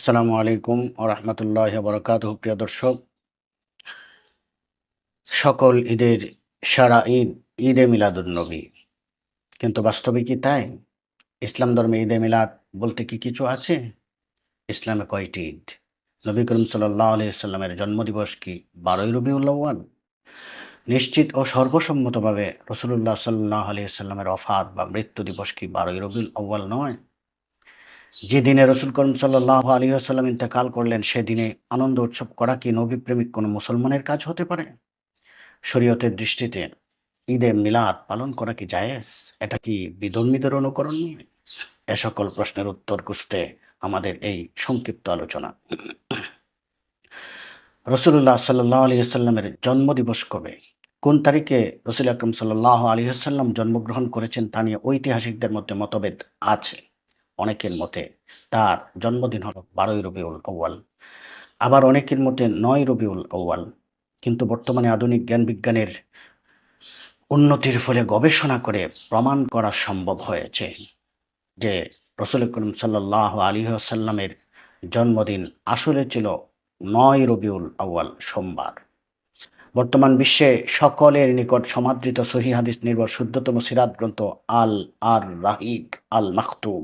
আসসালামু আলাইকুম ও রহমতুল্লাহ বরকাত প্রিয় দর্শক, সকল ঈদের সারা ঈদ, ঈদে মিলাদুন্নবী কিন্তু বাস্তবে কি তাই? ইসলাম ধর্মে ঈদে মিলাদ বলতে কি কিছু আছে? ইসলামে কয়টি ঈদ? নবী করিম সাল্লাহ আলহিসাল্লামের জন্মদিবস কি বারোই রবিউল আউ্য়াল? নিশ্চিত ও সর্বসম্মতভাবে রসুল্লাহ সাল্লাহ আলহিসাল্লামের অফাত বা মৃত্যু দিবস কি বারোই রবিউল আউ্য়াল নয়? যে দিনে রসুল করিম সাল্লাহ আলী আসাল্লাম ইন্তেকাল করলেন, সেদিনে আনন্দ উৎসব করা কি নবী প্রেমিক কোনো মুসলমানের কাজ হতে পারে? শরীয়তের দৃষ্টিতে ঈদে মিলাদ পালন করা কি জায়েজ? এটা কি বিধর্মীদের অনুকরণ নয়? এ সকল প্রশ্নের উত্তর খুঁজতে আমাদের এই সংক্ষিপ্ত আলোচনা। রসুল্লাহ সাল্লাহ আলী আসাল্লামের জন্মদিবস কবে? কোন তারিখে রসুল আকরম সাল্লাহ আলী আসাল্লাম জন্মগ্রহণ করেছেন তা নিয়ে ঐতিহাসিকদের মধ্যে মতভেদ আছে। অনেকের মতে তার জন্মদিন হলো বারোই রবিউল আউ্য়াল। আবার অনেকের মতে নয় রবিউল আউ্য়াল। কিন্তু বর্তমানে আধুনিক জ্ঞান বিজ্ঞানের উন্নতির ফলে গবেষণা করে প্রমাণ করা সম্ভব হয়েছে যে রসুল করিম সাল্লাহ আলী আসাল্লামের জন্মদিন আসলে ছিল নয় রবিউল আউ্য়াল সোমবার। বর্তমান বিশ্বে সকলের নিকট সমাদৃত সহি হাদিস নির্ভর শুদ্ধতম সিরাত গ্রন্থ আল আর রাহিক আল মাখতুম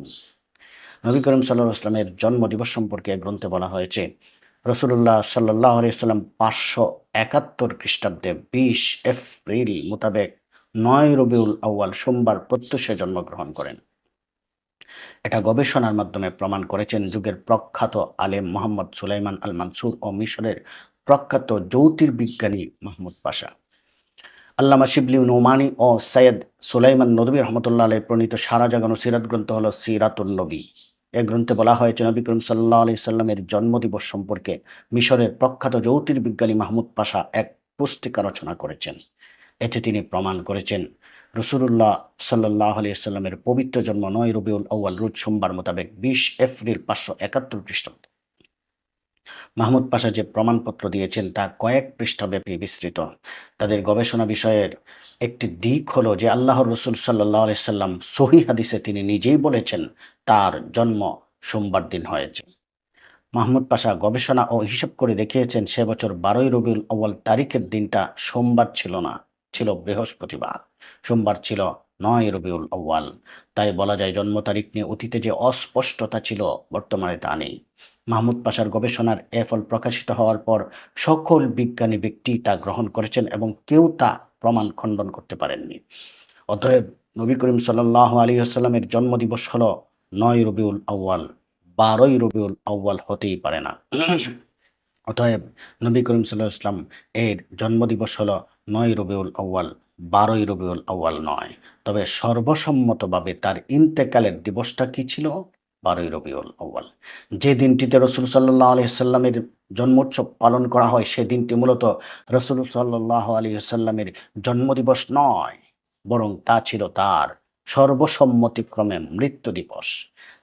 নবী করিম সাল্লাহ আসলামের জন্মদিবস সম্পর্কে গ্রন্থে বলা হয়েছে রসুল্লাহ সাল্লাহ আলিয়াল্লাম পাঁচশো একাত্তর খ্রিস্টাব্দে বিশ এপ্রিল মোতাবেক নয় রবিউল আউ্য়াল সোমবার প্রত্যুষে জন্মগ্রহণ করেন। এটা গবেষণার মাধ্যমে প্রমাণ করেছেন যুগের প্রখ্যাত আলেম মোহাম্মদ সুলাইমান আল মানসুর ও মিশরের প্রখ্যাত জ্যোতির্বিজ্ঞানী মাহমুদ পাশা। আল্লামা শিবলি নোমানি ও সৈয়দ সুলাইমান নদী রহমতুল্লাহ আলাই প্রণীত সারা জাগানো সিরাত গ্রন্থ হল সিরাতুল নবী। এ গ্রন্থে বলা হয়েছে, নবী করিম সাল্লাহ আলি সাল্লামের জন্মদিবস সম্পর্কে মিশরের প্রখ্যাত জ্যোতির্বিজ্ঞানী মাহমুদ পাশা এক পুস্তিকা রচনা করেছেন। এতে তিনি প্রমাণ করেছেন রসুল্লাহ সাল্লাহ আলি সাল্লামের পবিত্র জন্ম নয় রবিউল আউ্য়াল, রুজ সোমবার মোতাবেক বিশ এপ্রিল পাঁচশো একাত্তর খ্রিস্টাব্দ। মাহমুদ পাশা যে প্রমাণপত্র দিয়েছেন তা কয়েক পৃষ্ঠাব্যাপী বিস্তৃত। তাদের গবেষণা বিষয়ের একটি দিক হলো যে, আল্লাহর রসুল সাল্লাহ সাল্লাম সহি হাদিসে তিনি নিজেই বলেছেন তার জন্ম সোমবার দিন হয়েছে। মাহমুদ পাশা গবেষণা ও হিসাব করে দেখিয়েছেন, সে বছর বারোই রবিউল আউ্য়াল তারিখের দিনটা সোমবার ছিল না, ছিল বৃহস্পতিবার। সোমবার ছিল নয় রবিউল আউ্য়াল। তাই বলা যায়, জন্ম তারিখ নিয়ে অতীতে যে অস্পষ্টতা ছিল, বর্তমানে তা নেই। মাহমুদ পাশার গবেষণার এ ফল প্রকাশিত হওয়ার পর সকল বিজ্ঞানী ব্যক্তি তা গ্রহণ করেছেন এবং কেউ তা প্রমাণ খণ্ডন করতে পারেননি। অতএব নবী করিম সাল্লাহ আলী আসাল্লামের জন্মদিবস হল নয় রবিউল আউ্য়াল, বারোই রবিউল আউ্য়াল হতেই পারে না। অতএব নবী করিম সাল্লাহ ইসলাম এর জন্মদিবস হল নয় রবিউল আউ্য়াল, বারোই রবিউল আউ্য়াল নয়। তবে সর্বসম্মতভাবে তার ইন্তেকালের দিবসটা কি ছিল? বারোই রবিউল আউ্য়াল। যে দিনটিতে রসুল সাল্লাহ আলি সাল্লামের জন্মোৎসব পালন করা হয়, সে দিনটি মূলত রসুল সাল্লাহ আলী সাল্লামের জন্মদিবস নয়, বরং তা ছিল তার সর্বসম্মতিক্রমে মৃত্যু দিবস।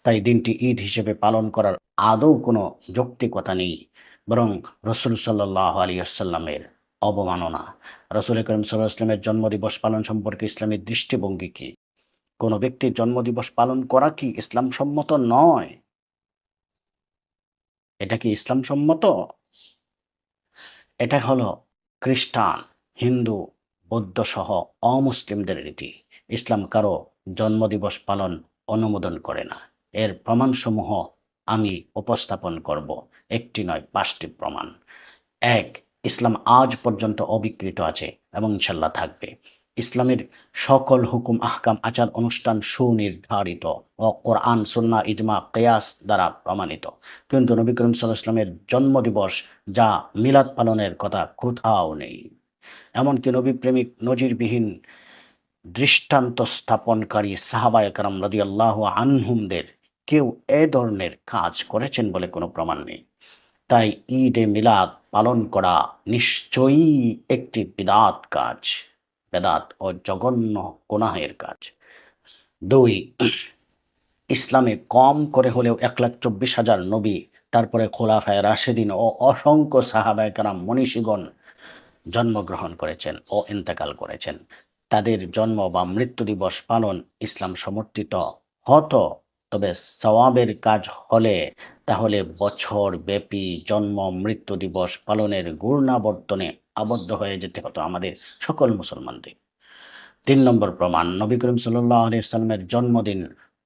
তাই দিনটি ঈদ হিসেবে পালন করার আদৌ কোনো যৌক্তিকতা নেই, বরং রসুল সাল্লাহ আলী আসাল্লামের অবমাননা। রসুল করিম সাল্লাহ জন্মদিবস পালন সম্পর্কে ইসলামের দৃষ্টিভঙ্গি কি? কোনো ব্যক্তির জন্মদিবস পালন করা কি ইসলাম সম্মত নয়? এটা কি ইসলাম সম্মত এটা হলো খ্রিস্টান, হিন্দু বৌদ্ধ সহ অমুসলিমদের রীতি। ইসলাম কারও জন্মদিবস পালন অনুমোদন করে না। এর প্রমাণসমূহ আমি উপস্থাপন করব। একটি নয়, পাঁচটি প্রমাণ। এক, ইসলাম আজ পর্যন্ত অবিকৃত আছে এবং ইনশাল্লাহ থাকবে। ইসলামের সকল হুকুম, আহকাম, আচার, অনুষ্ঠান সুনির্ধারিত ও কোরআন সুন্না ইজমা, কেয়াস দ্বারা প্রমাণিত। কিন্তু নবী করিম সাল্লাহ ইসলামের জন্মদিবস যা মিলাদ পালনের কথা কোথাও নেই। এমনকি নবী প্রেমিক নজিরবিহীন দৃষ্টান্ত স্থাপনকারী সাহাবা একরাম রদি আল্লাহ আনহুমদের কেউ এ ধরনের কাজ করেছেন বলে কোনো প্রমাণ নেই। তাই ঈদে মিলাদ পালন করা নিশ্চয়ই একটি বিদাত কাজ, বেদাত ও জঘন্য কোনাহের কাজ। দুই, ইসলামে কম করে হলেও এক লাখ চব্বিশ হাজার নবী, তারপরে খোলাফায় রাশেদিন ও অসংখ্য সাহাবায় কারাম মনীষীগণ জন্মগ্রহণ করেছেন ও ইন্তেকাল করেছেন। তাদের জন্ম বা মৃত্যু দিবস পালন ইসলাম সমর্থিত। হতো, তবে সওয়াবের কাজ হলে তাহলে বছর ব্যাপী জন্ম মৃত্যু দিবস পালনের গুণাবর্তনে আবদ্ধ হয়ে যেতে হতো আমাদের সকল মুসলমানদের। তিন নম্বর প্রমাণ, নবী করিম সাল্লামের জন্মদিন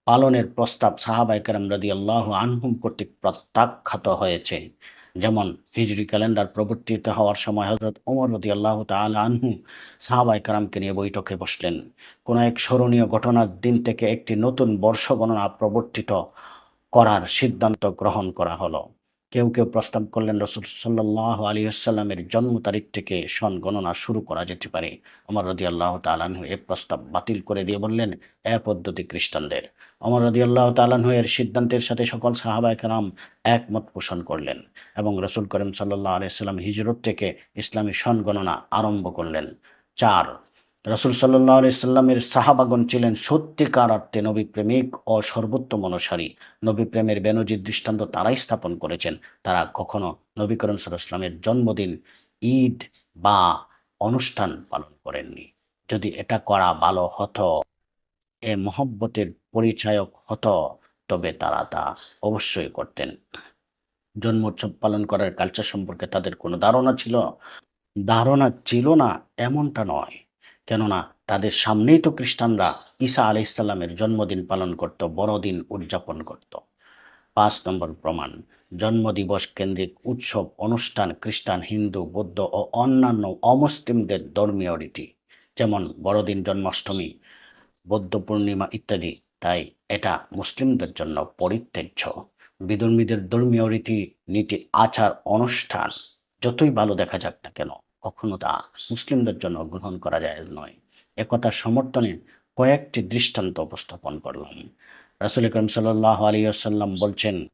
পালনের প্রস্তাব সাহাবাই কেরাম রদি আল্লাহ আনহুম কর্তৃক প্রত্যাখ্যাত হয়েছে। যেমন হিজরি ক্যালেন্ডার প্রবর্তিত হওয়ার সময় হজরত ওমর রদি আল্লাহ তাল আনহু সাহাবাই কারামকে নিয়ে বৈঠকে বসলেন। কোনো এক স্মরণীয় ঘটনার দিন থেকে একটি নতুন বর্ষ গণনা প্রবর্তিত করার সিদ্ধান্ত গ্রহণ করা হলো। কেউ কেউ প্রস্তাব করলেন রসুল সাল্লাহ আলী আসাল্লামের জন্ম তারিখ থেকে সন গণনা শুরু করা যেতে পারে। অমর রদি আল্লাহ তালানহু এ প্রস্তাব বাতিল করে দিয়ে বললেন, এ পদ্ধতি খ্রিস্টানদের। অমর রদি আল্লাহ তালানহু এর সিদ্ধান্তের সাথে সকল সাহাবায় কালাম একমত পোষণ করলেন এবং রসুল করিম সাল্লাহ আলিয়াল্লাম হিজরত থেকে ইসলামী সন গণনা আরম্ভ করলেন। চার রসুল সাল্লাহ আলাইসাল্লামের সাহাবাগন ছিলেন সত্যিকার অর্থে নবী প্রেমিক ও সর্বোত্তম অনুসারী। নবী প্রেমের বেনজির দৃষ্টান্ত তারাই স্থাপন করেছেন। তারা কখনো নবী করিম সাল্লামের জন্মদিন, ঈদ বা অনুষ্ঠান পালন করেননি। যদি এটা করা ভালো হতো, এ মহব্বতের পরিচায়ক হতো, তবে তারা তা অবশ্যই করতেন। জন্মোৎসব পালন করার কালচার সম্পর্কে তাদের কোনো ধারণা ছিল? ধারণা ছিল না, এমনটা নয়। কেননা তাদের সামনেই তো খ্রিস্টানরা ঈসা আলাইসাল্লামের জন্মদিন পালন করত, বড়দিন উদযাপন করত। পাঁচ নম্বর প্রমাণ, জন্মদিবস কেন্দ্রিক উৎসব, অনুষ্ঠান খ্রিস্টান, হিন্দু, বৌদ্ধ ও অন্যান্য অমুসলিমদের ধর্মীয় রীতি, যেমন বড়দিন জন্মাষ্টমী, বৌদ্ধ পূর্ণিমা ইত্যাদি। তাই এটা মুসলিমদের জন্য পরিত্যাজ্য। বিধর্মীদের ধর্মীয় রীতি, নীতি, আচার, অনুষ্ঠান, যতই ভালো দেখা যাক না কেন কখনো তা মুসলিমদের জন্য গ্রহণ করা যায় নয়। একথার সমর্থনে কয়েকটি দৃষ্টান্ত উপস্থাপন করলাম। রাসুল করিম সাল্লাহ আলী আসাল্লাম বলছেন,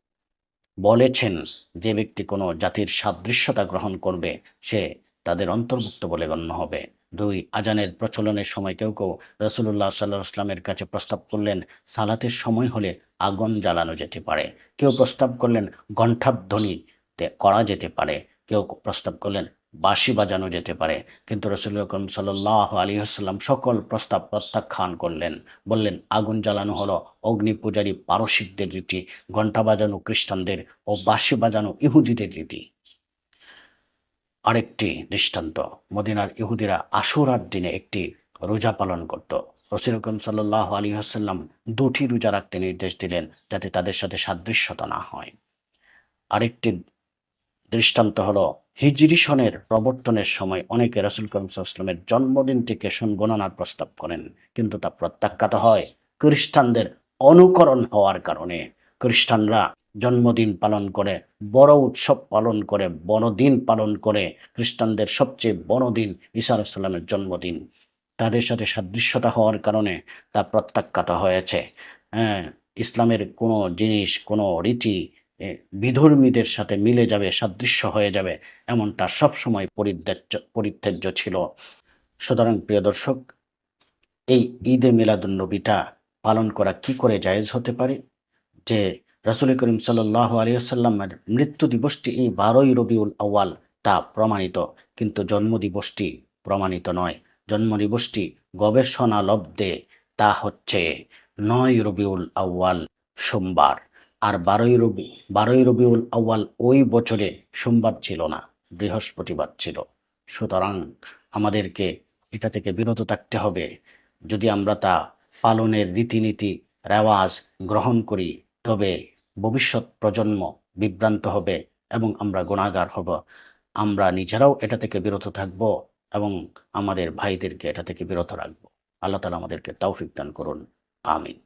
বলেছেন যে ব্যক্তি কোনো জাতির সাদৃশ্যতা গ্রহণ করবে, সে তাদের অন্তর্ভুক্ত বলে গণ্য হবে। দুই, আজানের প্রচলনের সময় কেউ কেউ রসুল্লাহ সাল্লাহ আসলামের কাছে প্রস্তাব করলেন, সালাতের সময় হলে আগুন জ্বালানো যেতে পারে। কেউ প্রস্তাব করলেন, ঘণ্টাধ্বনিতে করা যেতে পারে। কেউ প্রস্তাব করলেন বাঁশি বাজানো যেতে পারে। কিন্তু রসুল রকম সাল্লাহ আলী আসাল্লাম সকল প্রস্তাব প্রত্যাখ্যান করলেন। বললেন, আগুন জ্বালানো হলো অগ্নি পূজারী পারসিকদের রীতি, ঘণ্টা বাজানো খ্রিস্টানদের ও বাঁশি বাজানো ইহুদিদের রীতি। আরেকটি দৃষ্টান্ত, মদিনার ইহুদিরা আশুরার দিনে একটি রোজা পালন করত। রসিরকম সাল্লাহ আলী হাসাল্লাম দুটি রোজা রাখতে নির্দেশ দিলেন যাতে তাদের সাথে সাদৃশ্যতা না হয়। আরেকটি দৃষ্টান্ত হলো হিজরি সনের প্রবর্তনের সময় অনেকে রসুল করিম সাল্লামের জন্মদিন থেকে গণনার প্রস্তাব করেন, কিন্তু তা প্রত্যাখ্যাত হয় খ্রিস্টানদের অনুকরণ হওয়ার কারণে। খ্রিস্টানরা জন্মদিন পালন করে, বড় উৎসব পালন করে বড়দিন পালন করে, খ্রিস্টানদের সবচেয়ে বড় দিন ঈসা আলাইসাল্লামের জন্মদিন। তাদের সাথে সাদৃশ্যতা হওয়ার কারণে তা প্রত্যাখ্যাত হয়েছে। হ্যাঁ ইসলামের কোনো জিনিস, কোনো রীতি বিধর্মীদের সাথে মিলে যাবে, সাদৃশ্য হয়ে যাবে এমনটা সবসময় পরিত্যাজ্য পরিত্যাজ্য ছিল। সুতরাং প্রিয় দর্শক, এই ঈদে মিলাদুন্নবীটা পালন করা কি করে জায়েজ হতে পারে? যে রাসুল করিম সাল্লাহ আলিয়াল্লামের মৃত্যু দিবসটি এই বারোই রবিউল আউয়াল তা প্রমাণিত, কিন্তু জন্ম দিবসটি প্রমাণিত নয়। জন্ম দিবসটি গবেষণা লব্ধে তা হচ্ছে নয় রবিউল আউয়াল সোমবার। আর বারোই রবি, বারোই রবিউল আউয়াল ওই বছরে সোমবার ছিল না, বৃহস্পতিবার ছিল। সুতরাং আমাদেরকে এটা থেকে বিরত থাকতে হবে। যদি আমরা তা পালনের রীতিনীতি, রেওয়াজ গ্রহণ করি, তবে ভবিষ্যৎ প্রজন্ম বিভ্রান্ত হবে এবং আমরা গুণাগার হব। আমরা নিজেরাও এটা থেকে বিরত থাকব এবং আমাদের ভাইদেরকে এটা থেকে বিরত রাখব। আল্লাহ তালা আমাদেরকে তৌফিক দান করুন। আমিন।